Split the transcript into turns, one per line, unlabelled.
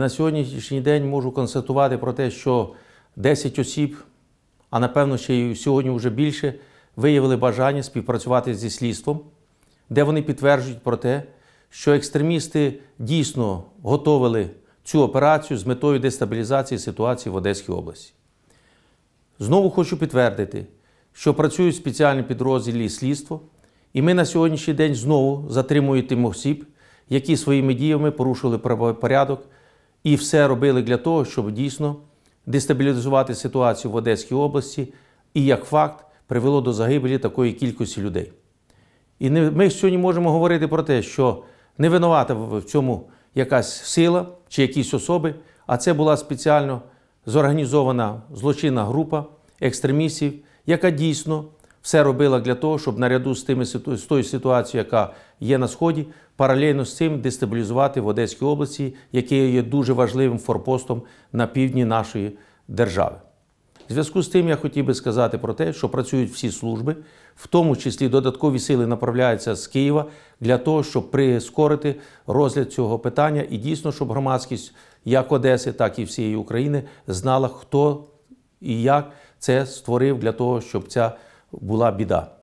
На сьогоднішній день можу констатувати про те, що 10 осіб, а напевно ще й сьогодні вже більше, виявили бажання співпрацювати зі слідством, де вони підтверджують про те, що екстремісти дійсно готовили цю операцію з метою дестабілізації ситуації в Одеській області. Знову хочу підтвердити, що працюють спеціальні підрозділі слідство, і ми на сьогоднішній день знову затримуємо тим осіб, які своїми діями порушили правопорядок і все робили для того, щоб дійсно дестабілізувати ситуацію в Одеській області і, як факт, привело до загибелі такої кількості людей. І ми сьогодні можемо говорити про те, що не винувата в цьому якась сила чи якісь особи, а це була спеціально зорганізована злочинна група екстремістів, яка дійсно все робила для того, щоб наряду з, тими, з тою ситуацією, яка є на Сході, паралельно з цим дестабілізувати в Одеській області, яке є дуже важливим форпостом на півдні нашої держави. В зв'язку з тим я хотів би сказати про те, що працюють всі служби, в тому числі додаткові сили направляються з Києва для того, щоб прискорити розгляд цього питання і дійсно, щоб громадськість як Одеси, так і всієї України знала, хто і як це створив для того, щоб ця була біда.